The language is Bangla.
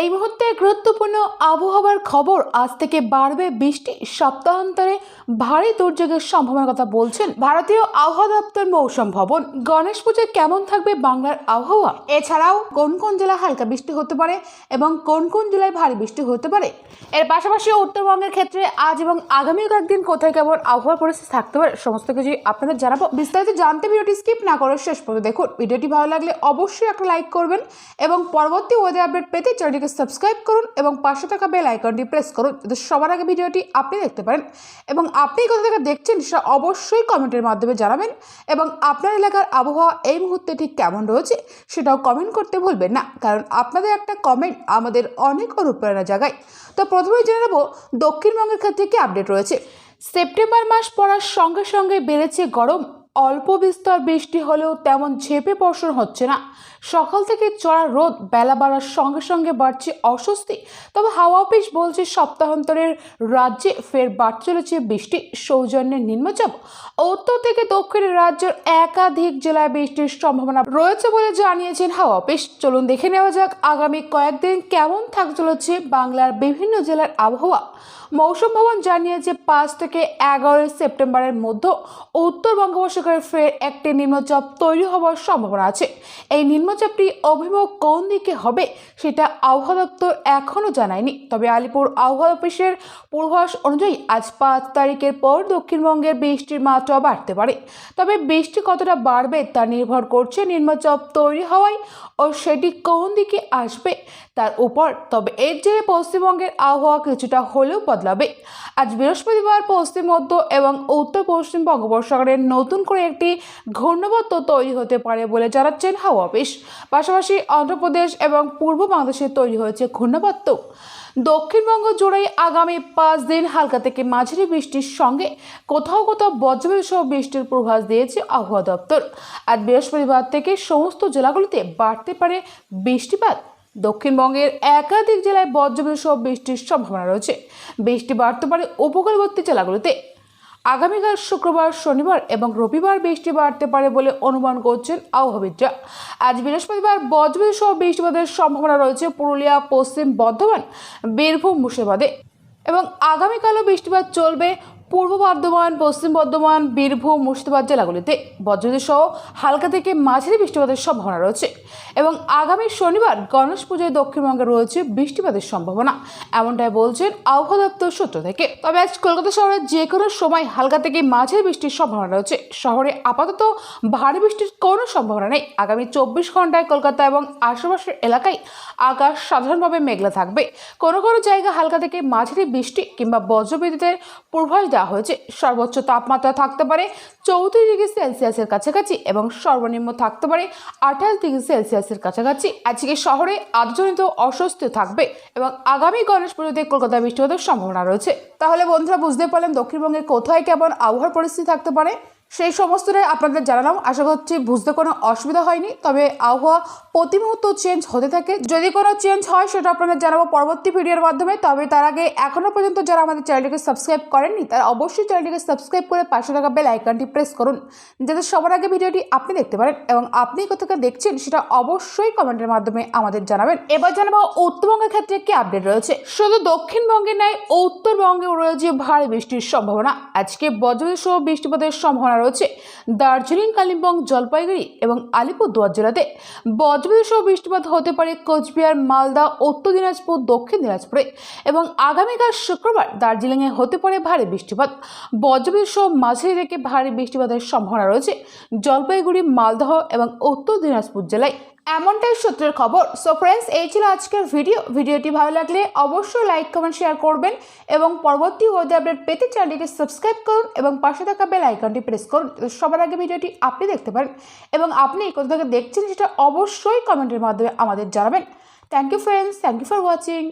এই মুহূর্তে গুরুত্বপূর্ণ আবহাওয়ার খবর আজ থেকে বাড়বে বৃষ্টি। সপ্তাহান্তরে ভারী দুর্যোগের সম্ভাবনার কথা বলছেন ভারতীয় আবহাওয়া দপ্তর মৌসুম ভবন। গণেশ পুজোয় কেমন থাকবে বাংলার আবহাওয়া? এছাড়াও কোন কোন জেলায় হালকা বৃষ্টি হতে পারে এবং কোন কোন জেলায় ভারী বৃষ্টি হতে পারে? এর পাশাপাশি উত্তরবঙ্গের ক্ষেত্রে আজ এবং আগামী কয়েকদিন কোথায় কেমন আবহাওয়ার পরিস্থিতি থাকতে পারে সমস্ত কিছুই আপনাদের জানাব। বিস্তারিত জানতে ভিডিওটি স্কিপ না করে শেষ পর্যন্ত দেখুন। ভিডিওটি ভালো লাগলে অবশ্যই একটা লাইক করবেন এবং পরবর্তী ওয়েদার আপডেট পেতে চ্যানেলটিকে সাবস্ক্রাইব করুন এবং পাশে থাকা বেল আইকনটি প্রেস করুন যাতে সবার আগে ভিডিওটি আপনি দেখতে পারেন। এবং আপনি কোথা থেকে দেখছেন সেটা অবশ্যই কমেন্টের মাধ্যমে জানাবেন এবং আপনার এলাকার আবহাওয়া এই মুহূর্তে ঠিক কেমন রয়েছে সেটাও কমেন্ট করতে ভুলবেন না। কারণ আপনাদের একটা কমেন্ট আমাদের অনেক অনুপ্রেরণা জাগায় তো প্রথমেই জেনে নেব দক্ষিণবঙ্গের ক্ষেত্রে কি আপডেট রয়েছে। সেপ্টেম্বর মাস পড়ার সঙ্গে সঙ্গে বেড়েছে গরম। অল্প বিস্তর বৃষ্টি হলেও তেমন ঝেপে বর্ষণ হচ্ছে না। সকাল থেকে চড়া রোদ বেলা বাড়ার সঙ্গে সঙ্গে বাড়ছে অস্বস্তি। তবে হাওয়া অফিস বলছে সপ্তাহান্তরের রাজ্যে ফের বাড়তে চলেছে বৃষ্টি। সৌজন্যের নিম্নচাপ। উত্তর থেকে দক্ষিণের রাজ্যের একাধিক জেলায় বৃষ্টির সম্ভাবনা রয়েছে বলে জানিয়েছেন হাওয়া অফিস। চলুন দেখে নেওয়া যাক আগামী কয়েকদিন কেমন থাকতে চলেছে বাংলার বিভিন্ন জেলার আবহাওয়া। মৌসুম ভবন জানিয়েছে পাঁচ থেকে এগারোই সেপ্টেম্বরের মধ্যে উত্তর বঙ্গোপসাগরে ফের একটি নিম্নচাপ তৈরি হওয়ার সম্ভাবনা আছে। এই নিম্নচাপটি অভিমুখ কোন দিকে হবে সেটা আবহাওয়া দপ্তর এখনও জানায়নি। তবে আলিপুর আবহাওয়া অফিসের পূর্বাভাস অনুযায়ী আজ পাঁচ তারিখের পর দক্ষিণবঙ্গের বৃষ্টির মাত্রা বাড়তে পারে। তবে বৃষ্টি কতটা বাড়বে তা নির্ভর করছে নিম্নচাপ তৈরি হওয়ায় ও সেটি কোন দিকে আসবে তার উপর। তবে এর জেরে পশ্চিমবঙ্গের আবহাওয়া কিছুটা হলেও বদলাবে। আজ বৃহস্পতিবার পশ্চিম, মধ্য এবং উত্তর পশ্চিম বঙ্গোপসাগরে নতুন করে একটি ঘূর্ণবর্ত তৈরি হতে পারে বলে জানাচ্ছেন হাওয়া অফিস। পাশাপাশি অন্ধ্রপ্রদেশ এবং পূর্ব বাংলাদেশে তৈরি হয়েছে ঘূর্ণবর্ত। দক্ষিণবঙ্গ জুড়েই আগামী পাঁচ দিন হালকা থেকে মাঝারি বৃষ্টির সঙ্গে কোথাও কোথাও বজ্রবিদ্যুৎ সহ বৃষ্টির পূর্বাভাস দিয়েছে আবহাওয়া দপ্তর। আজ বৃহস্পতিবার থেকে সমস্ত জেলাগুলিতে বাড়তে পারে বৃষ্টিপাত। দক্ষিণবঙ্গের একাধিক জেলায় বজ্রবিদ্যুৎ সহ বৃষ্টির সম্ভাবনা রয়েছে। বৃষ্টি বাড়তে পারে উপকূলবর্তী জেলাগুলোতে। আগামীকাল শুক্রবার, শনিবার এবং রবিবার বৃষ্টি বাড়তে পারে বলে অনুমান করছেন আবহাওয়াবিদরা। আজ বৃহস্পতিবার বজ্রবিদ্যুৎ সহ বৃষ্টিপাতের সম্ভাবনা রয়েছে পুরুলিয়া, পশ্চিম বর্ধমান, বীরভূম, মুর্শিদাবাদে এবং আগামীকালও বৃষ্টিপাত চলবে পূর্ব বর্ধমান, পশ্চিম বর্ধমান, বীরভূম, মুর্শিদাবাদ জেলাগুলিতে বজ্রবিদ্যুৎ সহ হালকা থেকে মাঝারি বৃষ্টিপাতের সম্ভাবনা রয়েছে এবং আগামী শনিবার গণেশ পুজোয় দক্ষিণবঙ্গে রয়েছে বৃষ্টিপাতের সম্ভাবনা। এমনটাই বলছেন আবহাওয়া দপ্তর সূত্র থেকে। তবে আজ কলকাতা শহরে যে কোনো সময় হালকা থেকে মাঝারি বৃষ্টির সম্ভাবনা রয়েছে। শহরে আপাতত ভারী বৃষ্টির কোনো সম্ভাবনা নেই। আগামী চব্বিশ ঘন্টায় কলকাতা এবং আশেপাশের এলাকায় আকাশ সাধারণভাবে মেঘলা থাকবে। কোনো কোনো জায়গা হালকা থেকে মাঝারি বৃষ্টি কিংবা বজ্রবিদ্যুতের পূর্বাভাস দেওয়া হয়েছে। সর্বোচ্চ তাপমাত্রা থাকতে পারে চৌত্রিশ ডিগ্রি সেলসিয়াসের কাছাকাছি এবং সর্বনিম্ন থাকতে পারে আঠাশ ডিগ্রি সেলসিয়াসের কাছাকাছি। আজকে শহরে আধজনিত অস্বস্তি থাকবে এবং আগামী গণেশ পুজোতে কলকাতায় বৃষ্টিপাতের সম্ভাবনা রয়েছে। তাহলে বন্ধুরা বুঝতে পারলেন দক্ষিণবঙ্গের কোথায় কেমন আবহাওয়ার পরিস্থিতি থাকতে পারে। সেই সমস্তটাই আপনাদের জানালাম। আশা করছি বুঝতে কোনো অসুবিধা হয়নি। তবে আবহাওয়া প্রতি মুহূর্ত চেঞ্জ হতে থাকে। যদি কোনো চেঞ্জ হয়, সেটা আপনাদের জানাব পরবর্তী ভিডিওর মাধ্যমে। তবে তার আগে এখনও পর্যন্ত যারা আমাদের চ্যানেলটিকে সাবস্ক্রাইব করেননি, তারা অবশ্যই চ্যানেলটিকে সাবস্ক্রাইব করে পাশে থাকা বেল আইকনটি প্রেস করুন, যাতে সবার আগে ভিডিওটি আপনি দেখতে পারেন এবং আপনি কোথাও দেখছেন সেটা অবশ্যই কমেন্টের মাধ্যমে আমাদের জানাবেন। এবার জানাব উত্তরবঙ্গের ক্ষেত্রে কি আপডেট রয়েছে? শুধু দক্ষিণবঙ্গে নয়, উত্তরবঙ্গেও রয়েছে ভারী বৃষ্টির সম্ভাবনা। আজকে বজ্রবিদ্যুৎ সহ বৃষ্টিপাতের সম্ভাবনা রয়েছে। দার্জিলিং, কালিম্পং, জলপাইগুড়ি এবং আলিপুরদুয়ার জেলাতে বজ্রবিদ্যুৎ সহ বৃষ্টিপাত হতে পারে কোচবিহার, মালদা, উত্তর দিনাজপুর, দক্ষিণ দিনাজপুরে এবং আগামীকাল শুক্রবার দার্জিলিংয়ে হতে পারে ভারী বৃষ্টিপাত। বজ্রবিদ্যুৎ সহ মাঝে থেকে ভারী বৃষ্টিপাতের সম্ভাবনা রয়েছে। জলপাইগুড়ি, মালদহ এবং উত্তর দিনাজপুর জেলায় এমনটাই সূত্রের খবর। সো ফ্রেন্ডস এই ছিল আজকের ভিডিও ভিডিওটি ভালো লাগলে অবশ্যই লাইক কমেন্ট শেয়ার করবেন এবং পরবর্তী ওয়েদার আপডেট পেতে চ্যানেলটিকে সাবস্ক্রাইব করুন এবং পাশে থাকা বেল আইকনটি প্রেস করুন। সবার আগে ভিডিওটি আপনি দেখতে পারেন এবং আপনি কোথা থেকে দেখছেন সেটা অবশ্যই কমেন্টের মাধ্যমে আমাদের জানাবেন। Thank you friends thank you for watching